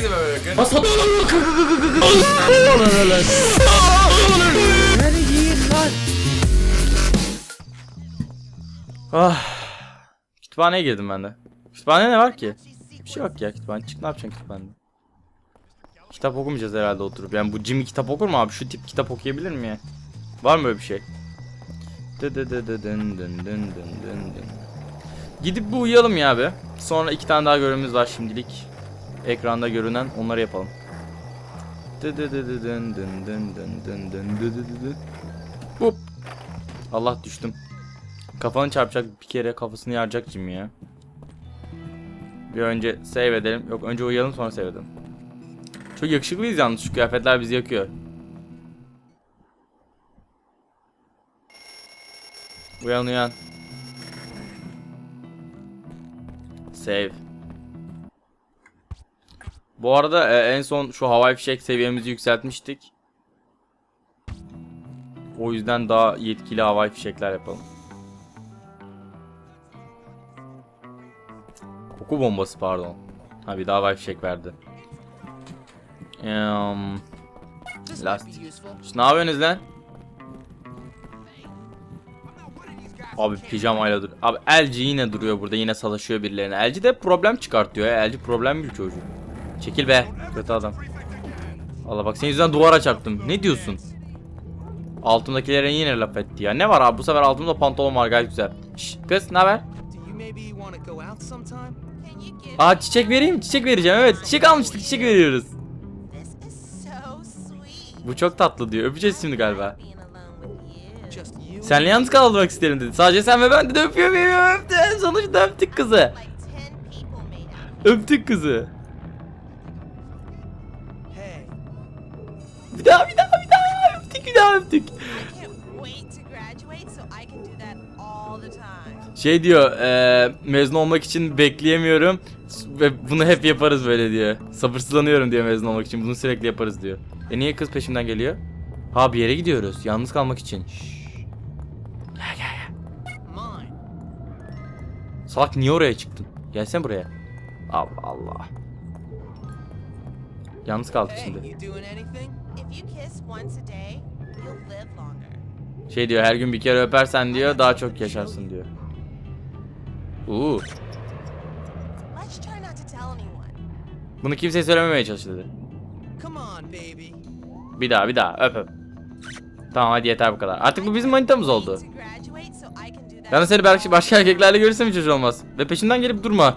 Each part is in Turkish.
Herkese merhaba bakın. Ah. Kütüphaneye girdim ben de. Kütüphanede ne var ki? Bir şey yok ya kütüphane. Çık ne yapacaksın kütüphanede? Kitap okumayacağız herhalde oturup. Yani bu Jimmy kitap okur mu abi? Şu tip kitap okuyabilir mi ya? Var mı böyle bir şey? Gidip bir uyuyalım ya abi. Sonra iki tane daha görevimiz var şimdilik. Ekranda görünen onları yapalım. Hop. Allah düştüm. Kafanı çarpacak bir kere kafasını yaracak Jimmy ya. Bir önce save edelim. Yok önce uyuyalım sonra save edelim. Çok yakışıklıyız yalnız şu kıyafetler bizi yakıyor. Uyan uyan. Save. Bu arada e, en son şu havai fişek seviyemizi yükseltmiştik. O yüzden daha yetkili havai fişekler yapalım. Koku bombası pardon. Ha bir daha havai fişek verdi. Um, lastik. İşte ne yapıyorsunuz lan? Abi pijamayla dur. Abi Elci yine duruyor burada yine savaşıyor birilerine. Elci de problem çıkartıyor ya. Elci problem bir çocuk. Çekil be. Kötü adam. Allah bak senin yüzünden duvara çarptım. Ne diyorsun? Altımdakilere yine laf etti ya. Ne var abi bu sefer altımda pantolon var gayet güzel. Şş, kız ne haber? Aa çiçek vereyim çiçek vereceğim evet çiçek almıştık çiçek veriyoruz. Bu çok tatlı diyor öpeceğiz şimdi galiba. Senle yalnız kalmak isterim dedi. Sadece sen ve ben dedi öpüyor öpüyor öptü. Sonuçta öptük kızı. Öptük kızı. Bir daha bir daha bir daha öptük bir daha öptük. Şey diyor eee mezun olmak için bekleyemiyorum. Ve bunu hep yaparız böyle diyor. Sabırsızlanıyorum diyor mezun olmak için. Bunu sürekli yaparız diyor. E niye kız peşimden geliyor? Ha bir yere gidiyoruz. Yalnız kalmak için. Şşş. Gel gel gel. Salak niye oraya çıktın? Gelsene buraya. Allah Allah. Yalnız kaldık şimdi. You doing anything? If you kiss once a day, you'll live longer. Şey diyor her gün bir kere öpersen diyor daha çok yaşarsın diyor. Uuu. Bunu kimseye söylememeye çalış dedi. Bir daha bir daha öp öp. Tamam hadi yeter bu kadar. Artık bu bizim manitamız oldu. Yani seni belki başka erkeklerle görürsem hiç hoş olmaz. Ve peşinden gelip durma.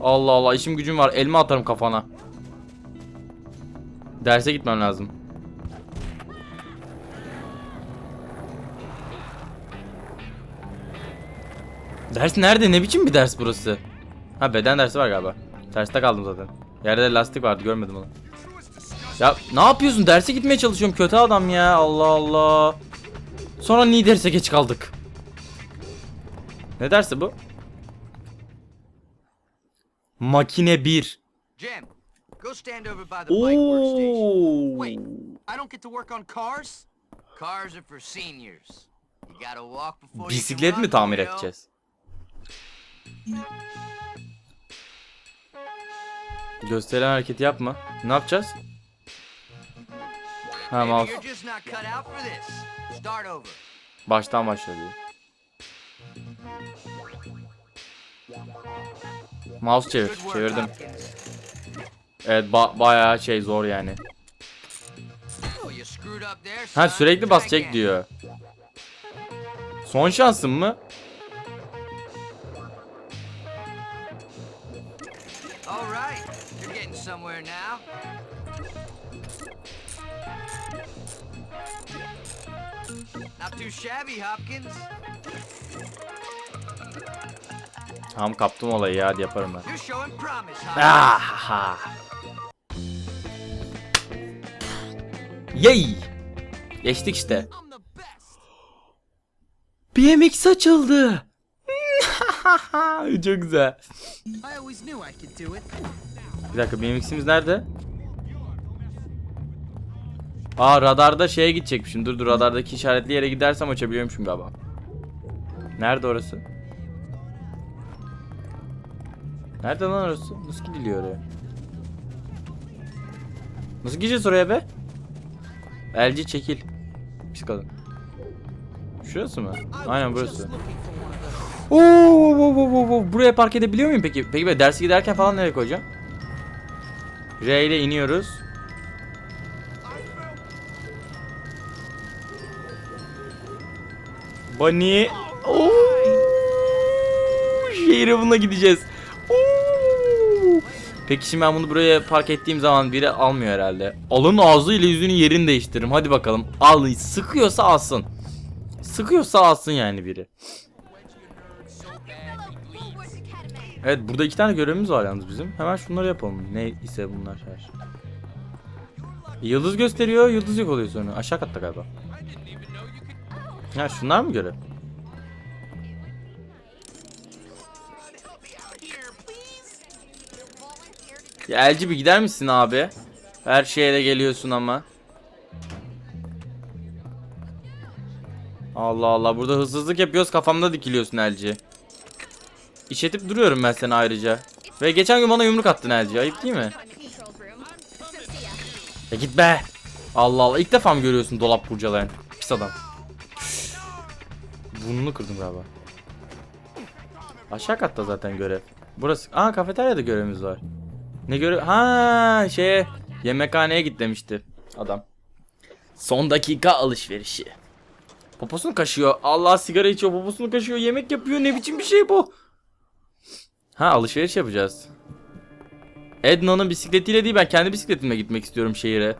Allah Allah işim gücüm var elma atarım kafana. Derse gitmem lazım. Ders nerede? Ne biçim bir ders burası? Ha beden dersi var galiba. Terste kaldım zaten. Yerde de lastik vardı görmedim onu. Ya ne yapıyorsun? Derse gitmeye çalışıyorum. Kötü adam ya. Allah Allah. Sonra niye derse geç kaldık? Ne dersi bu? Makine 1. Jim, go stand over by the bike workstation. Oo. Wait, I don't get to work on cars? Cars are for seniors. You gotta walk before Bisiklet mi tamir edeceğiz? Gösteren hareketi yapma. Ne yapacağız? Ha mouse. Baştan başla diyor. Mouse çevir. Çevirdim. Evet ba bayağı şey zor yani. Oh, Ha sürekli basacak diyor. Son şansın mı? Somewhere now. Not too shabby, Hopkins. Tamam kaptım olayı ya hadi yaparım ben. You're showing promise, Hopkins. Ah! Yay! Geçtik işte. BMX açıldı. Çok güzel. I always knew I could do it. Bir dakika BMX'imiz nerede? Aa radarda şeye gidecekmişim. Dur dur radardaki işaretli yere gidersem açabiliyormuşum galiba. Nerede orası? Nerede lan orası? Nasıl gidiliyor oraya? Nasıl gireceğiz oraya be? Elci çekil. Pis kadın. Şurası mı? Aynen burası. Oo, oo, oo. Buraya park edebiliyor muyum peki? Peki böyle derse giderken falan nereye koyacağım? R ile iniyoruz. Bunny. Oo. Şehre bununla gideceğiz. Peki şimdi ben bunu buraya park ettiğim zaman biri almıyor herhalde. Alın ağzıyla yüzünün yerini değiştiririm. Hadi bakalım. Al. Sıkıyorsa alsın. Sıkıyorsa alsın yani biri. Evet burada iki tane görevimiz var yalnız bizim. Hemen şunları yapalım. Ne ise bunlar her. Yıldız gösteriyor, yıldız yok oluyor sonra. Aşağı katta galiba. Ha şunlar mı görev? Ya Elci bir gider misin abi? Her şeye de geliyorsun ama. Allah Allah burada hırsızlık yapıyoruz kafamda dikiliyorsun Elci. İşletip duruyorum ben seni ayrıca. Ve geçen gün bana yumruk attın Elci. Ayıp değil mi? Ya git be. Allah Allah. İlk defa mı görüyorsun dolap kurcalayan? Pis adam. Burnunu kırdım galiba. Aşağı katta zaten görev. Burası. Aa kafeteryada görevimiz var. Ne görev? Ha şeye yemekhaneye git demişti adam. Son dakika alışverişi. Poposunu kaşıyor. Allah sigara içiyor, poposunu kaşıyor, yemek yapıyor. Ne biçim bir şey bu? Ha alışveriş yapacağız. Edna'nın bisikletiyle değil ben kendi bisikletimle gitmek istiyorum şehire.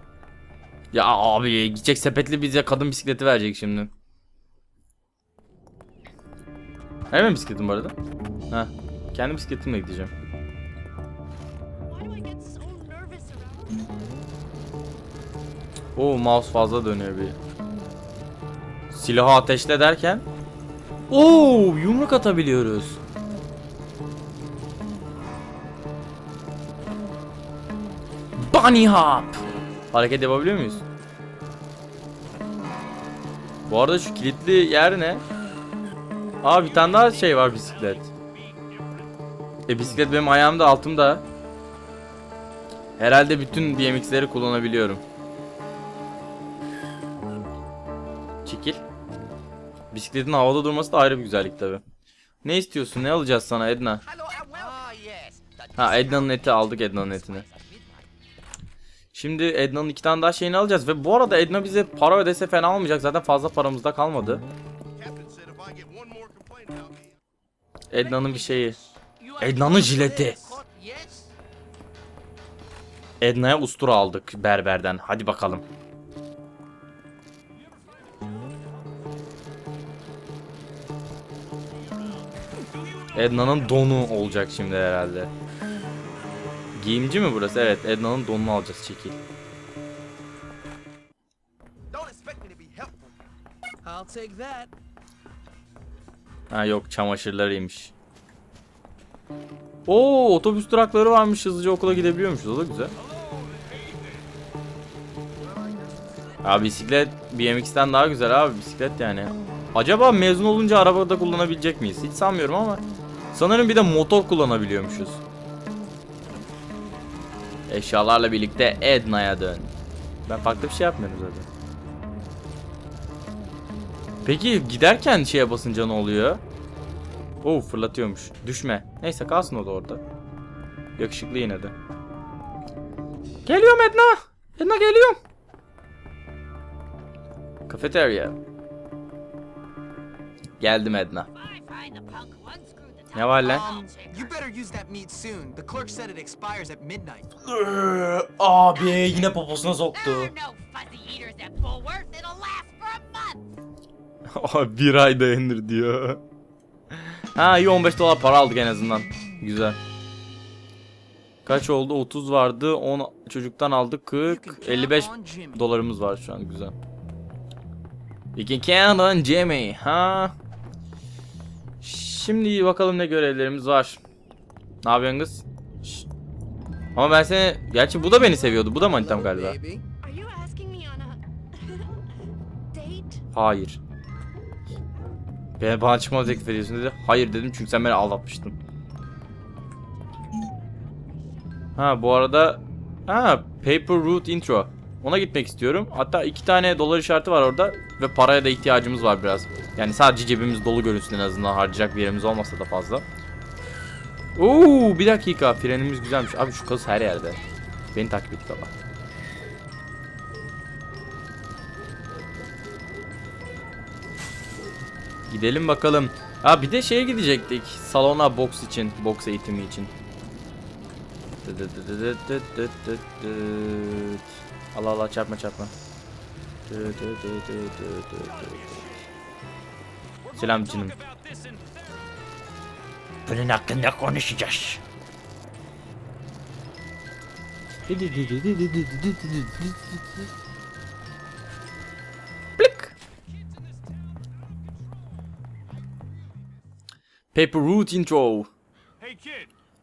Ya abi gidecek sepetli bize kadın bisikleti verecek şimdi. Hemen bisikletim bu arada. Ha. Kendi bisikletimle gideceğim. Oo mouse fazla dönüyor bir. Silahı ateşle derken. Oo yumruk atabiliyoruz. Bunny hop. Hareket yapabiliyor muyuz? Bu arada şu kilitli yer ne? Aa bir tane daha şey var bisiklet. E bisiklet benim ayağımda altımda. Herhalde bütün BMX'leri kullanabiliyorum. Çekil. Bisikletin havada durması da ayrı bir güzellik tabi. Ne istiyorsun? Ne alacağız sana Edna? Yes. Ha Edna'nın eti aldık Edna'nın etini. Şimdi Edna'nın iki tane daha şeyini alacağız ve bu arada Edna bize para ödese fena olmayacak zaten fazla paramız da kalmadı. Edna'nın bir şeyi. Edna'nın jileti. Edna'ya ustura aldık berberden. Hadi bakalım. Edna'nın donu olacak şimdi herhalde. Giyimci mi burası? Evet, Edna'nın donunu alacağız çekil. Ha yok, çamaşırlarıymış. Oo, otobüs durakları varmış. Hızlıca okula gidebiliyormuşuz. O da güzel. Ya bisiklet BMX'ten daha güzel abi bisiklet yani. Acaba mezun olunca arabada kullanabilecek miyiz? Hiç sanmıyorum ama sanırım bir de motor kullanabiliyormuşuz. Eşyalarla birlikte Edna'ya dön. Ben farklı bir şey yapmıyorum zaten. Peki giderken şeye basınca ne oluyor? Oo fırlatıyormuş. Düşme. Neyse kalsın o da orada. Yakışıklı yine de. Geliyorum Edna. Edna geliyorum. Kafeterya. Geldim Edna. Ne var lan? Um, you better use that meat soon. The clerk said it expires at midnight. Abi yine poposuna soktu. There are no fuzzy eaters at Bullworth. It'll last for a month. Abi bir ay dayanır diyor. Ha iyi 15 dolar para aldık en azından. Güzel. Kaç oldu? 30 vardı. 10 çocuktan aldık. You can 40. count 55 on Jimmy. dolarımız var şu an. Güzel. You can count on Jimmy. Ha? Şimdi bakalım ne görevlerimiz var. Ne yapıyorsun kız? Şşt. Ama ben seni... Gerçi bu da beni seviyordu. Bu da manitam galiba. Hayır. Ben bana çıkmamı teklif ediyorsun dedi. Hayır dedim çünkü sen beni aldatmıştın. Ha bu arada Ha, Paper Route Intro. Ona gitmek istiyorum. Hatta iki tane dolar işareti var orada ve paraya da ihtiyacımız var biraz. Yani sadece cebimiz dolu görünsün en azından harcayacak bir yerimiz olmasa da fazla. Oo, bir dakika frenimiz güzelmiş. Abi şu kız her yerde. Beni takip et baba. Gidelim bakalım. Ha bir de şeye gidecektik. Salona boks için, boks eğitimi için. Allah Allah çarpma çarpma. Selam canım. Bunun hakkında konuşacağız. Plik. Paper Route Intro.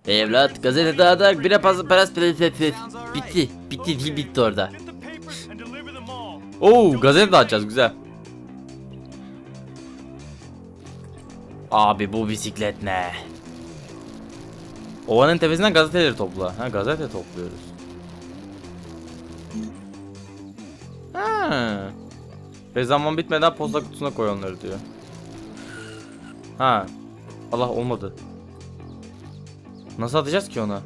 Evlat gazete dağıtarak bire fazla paras bitti. Bitti değil bitti orada. Oo gazete dağıtacağız güzel. Abi bu bisiklet ne? Ovanın tepesinden gazeteleri topla. Ha gazete topluyoruz. Ha. Ve zaman bitmeden posta kutusuna koy onları diyor. Ha. Allah olmadı. Nasıl atacağız ki ona?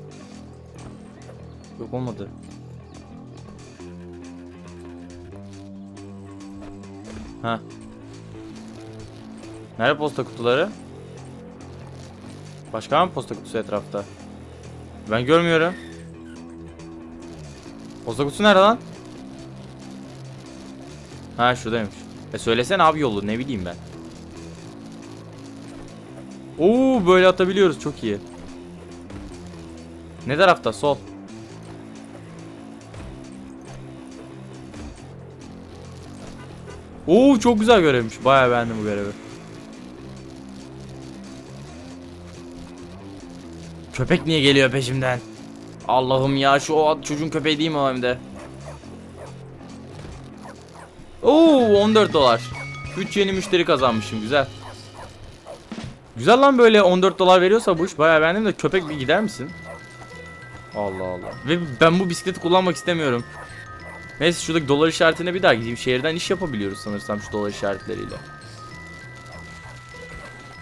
Yok olmadı. Ha. Nerede posta kutuları? Başka mı posta kutusu etrafta? Ben görmüyorum. Posta kutusu nerede lan? Ha şuradaymış. E söylesene abi yolu ne bileyim ben. Oo böyle atabiliyoruz çok iyi. Ne tarafta? Sol. Oo çok güzel görevmiş. Bayağı beğendim bu görevi. Köpek niye geliyor peşimden? Allah'ım ya şu o çocuğun köpeği değil mi o de? Oo 14 dolar. 3 yeni müşteri kazanmışım güzel. Güzel lan böyle 14 dolar veriyorsa bu iş bayağı beğendim de köpek bir gider misin? Allah Allah. Ve ben bu bisikleti kullanmak istemiyorum. Neyse şuradaki dolar işaretine bir daha gideyim. Şehirden iş yapabiliyoruz sanırsam şu dolar işaretleriyle.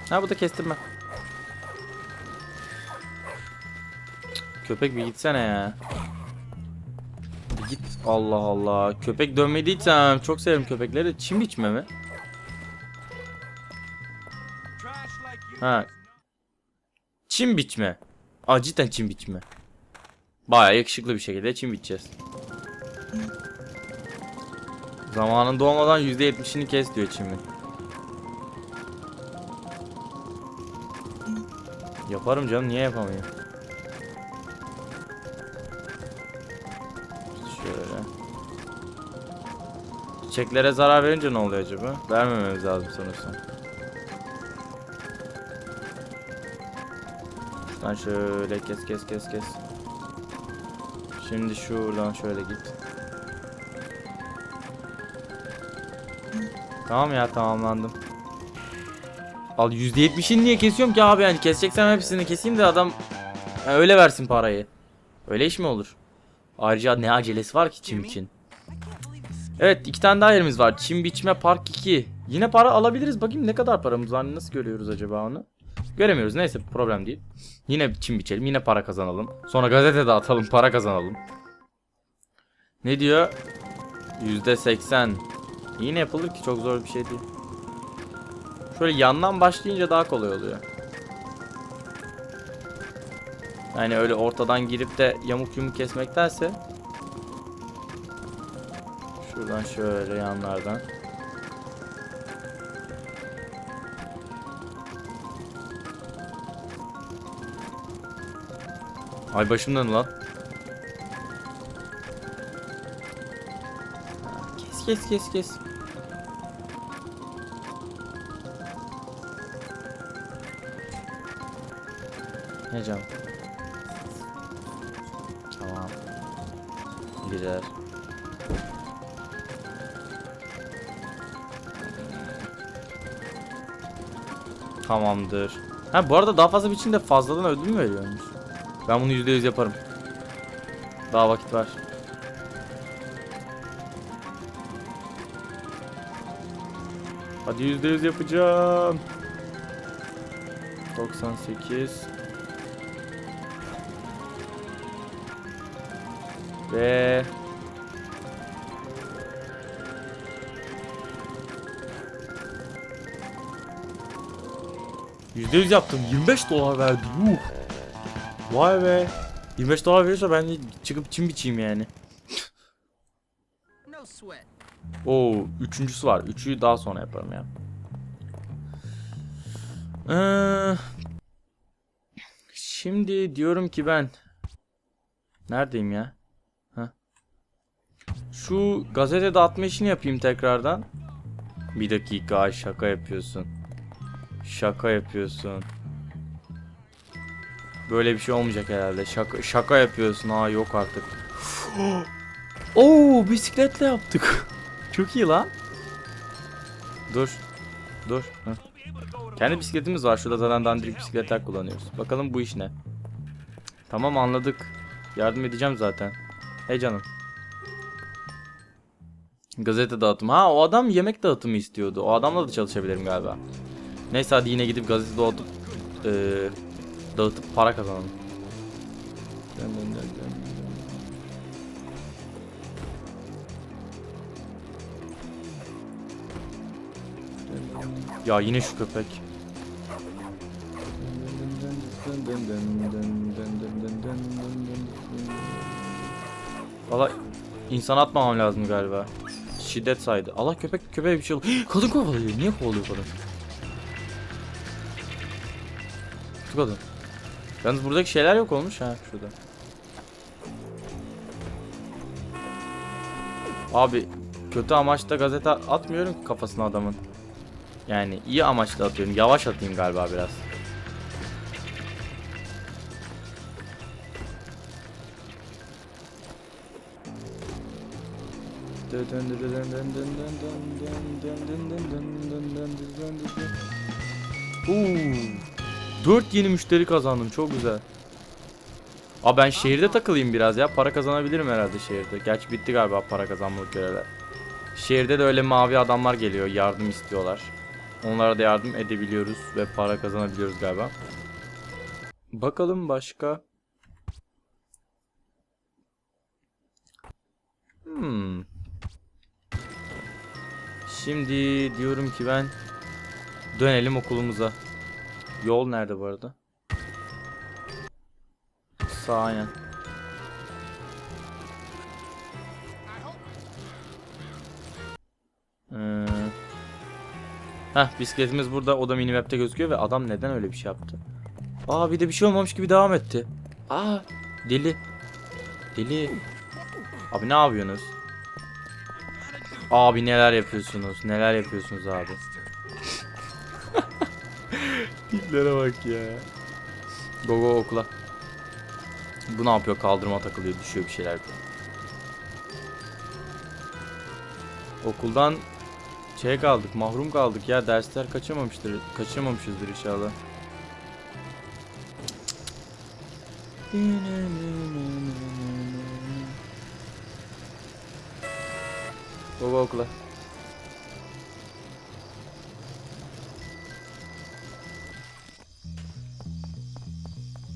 Ha bu da kestirme. Köpek bir gitsene ya. Bir git. Allah Allah. Köpek dönmediysem çok severim köpekleri. Çim biçme mi? Ha. Çim biçme. Aa cidden çim biçme. Baya yakışıklı bir şekilde çim biçeceğiz. Zamanında olmadan %70'ini kes diyor çimi. Yaparım canım niye yapamayayım? Şöyle. Çiçeklere zarar verince ne oluyor acaba? Vermememiz lazım sanırsam. Şuradan şöyle kes kes kes kes. Şimdi şuradan şöyle git. Tamam ya tamamlandım. Al %70'ini niye kesiyorum ki abi yani keseceksem hepsini keseyim de adam ha, öyle versin parayı. Öyle iş mi olur? Ayrıca ne acelesi var ki çim için? Evet iki tane daha yerimiz var. Çim biçme park 2. Yine para alabiliriz. Bakayım ne kadar paramız var. Nasıl görüyoruz acaba onu? Göremiyoruz. Neyse problem değil. Yine çim biçelim. Yine para kazanalım. Sonra gazete dağıtalım. Para kazanalım. Ne diyor? %80. Yine yapılır ki çok zor bir şey değil. Şöyle yandan başlayınca daha kolay oluyor. Yani öyle ortadan girip de yamuk yumuk kesmektense Şuradan şöyle yanlardan Ay başımdan lan Kes kes kes kes Ne can? Tamam. Güzel. Tamamdır. Ha bu arada daha fazla biçimde fazladan ödül mü veriyormuş? Ben bunu %100 yaparım. Daha vakit var. Hadi yüzde yüz yapacağım. 98 Ve Yüzde yüz yaptım. 25 dolar verdi. Yuh. Vay be. 25 dolar verirse ben de çıkıp çim biçeyim yani. Oo, üçüncüsü var. Üçüyü daha sonra yaparım ya. Ee, şimdi diyorum ki ben neredeyim ya? Heh. Şu gazete dağıtma işini yapayım tekrardan. Bir dakika şaka yapıyorsun. Şaka yapıyorsun. Böyle bir şey olmayacak herhalde. Şaka şaka yapıyorsun. Aa yok artık. Oo bisikletle yaptık. Çok iyi lan. Dur. Dur. Heh. Kendi bisikletimiz var. Şurada zaten dandirik bisikletler kullanıyoruz. Bakalım bu iş ne? Tamam anladık. Yardım edeceğim zaten. Hey canım. Gazete dağıtımı. Ha o adam yemek dağıtımı istiyordu. O adamla da çalışabilirim galiba. Neyse hadi yine gidip gazete dağıtıp eee, dağıtıp para kazanalım. Ya yine şu köpek. Valla insan atmamam lazım galiba. Şiddet saydı. Allah köpek köpeğe bir şey oldu. kadın kovalıyor. Niye kovalıyor kadın? Kötü kadın. Yalnız buradaki şeyler yok olmuş ha şurada. Abi kötü amaçla gazete atmıyorum ki kafasına adamın. Yani iyi amaçla atıyorum. Yavaş atayım galiba biraz. Oo. 4 yeni müşteri kazandım. Çok güzel. Aa ben şehirde takılayım biraz ya. Para kazanabilirim herhalde şehirde. Gerçi bitti galiba para kazanmalık görevler. Şehirde de öyle mavi adamlar geliyor. Yardım istiyorlar. Onlara da yardım edebiliyoruz ve para kazanabiliyoruz galiba. Bakalım başka. Hmm. Şimdi diyorum ki ben dönelim okulumuza. Yol nerede bu arada? Sağ aynen. Ee, Heh bisikletimiz burada o da minimap'te gözüküyor ve adam neden öyle bir şey yaptı? Aa bir de bir şey olmamış gibi devam etti. Aa deli. Deli. Abi ne yapıyorsunuz? Abi neler yapıyorsunuz? Neler yapıyorsunuz abi? Tiplere bak ya. Go go okula. Bu ne yapıyor? Kaldırıma takılıyor, düşüyor bir şeyler. Okuldan şey kaldık, mahrum kaldık ya. Dersler kaçırmamıştır, kaçırmamışızdır inşallah. Go okula.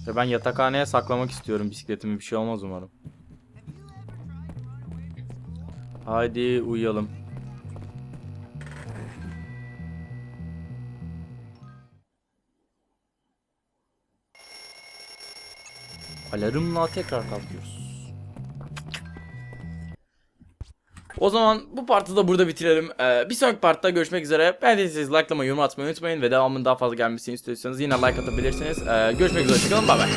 Ve ben yatakhaneye saklamak istiyorum bisikletimi. Bir şey olmaz umarım. Haydi uyuyalım. Alarmla tekrar kalkıyoruz. O zaman bu partı da burada bitirelim. Ee, bir sonraki partta görüşmek üzere. Beğendiyseniz likelamayı, yorum atmayı unutmayın ve devamının daha fazla gelmesini istiyorsanız yine like atabilirsiniz. Ee, görüşmek üzere. Hoşçakalın. Bay bay.